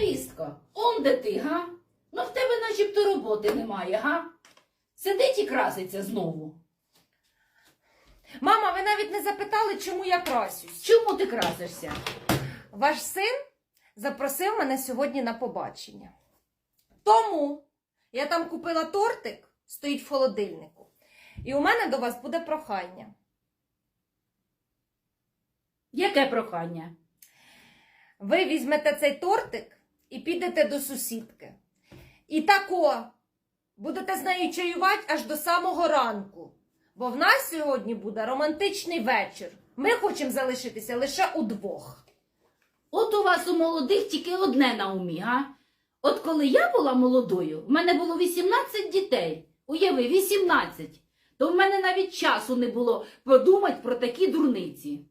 Невістко, он де ти, га? Ну в тебе начебто роботи немає, га? Сидить і краситься знову. Мама, ви навіть не запитали, чому я красюсь. Чому ти красишся? Ваш син запросив мене сьогодні на побачення. Тому я там купила тортик, стоїть в холодильнику. І у мене до вас буде прохання. Яке прохання? Ви візьмете цей тортик і підете до сусідки. І тако будете з нею чаювати аж до самого ранку. Бо в нас сьогодні буде романтичний вечір. Ми хочемо залишитися лише удвох. От у вас у молодих тільки одне на умі, га? От коли я була молодою, в мене було 18 дітей. Уяви, 18. То в мене навіть часу не було подумати про такі дурниці.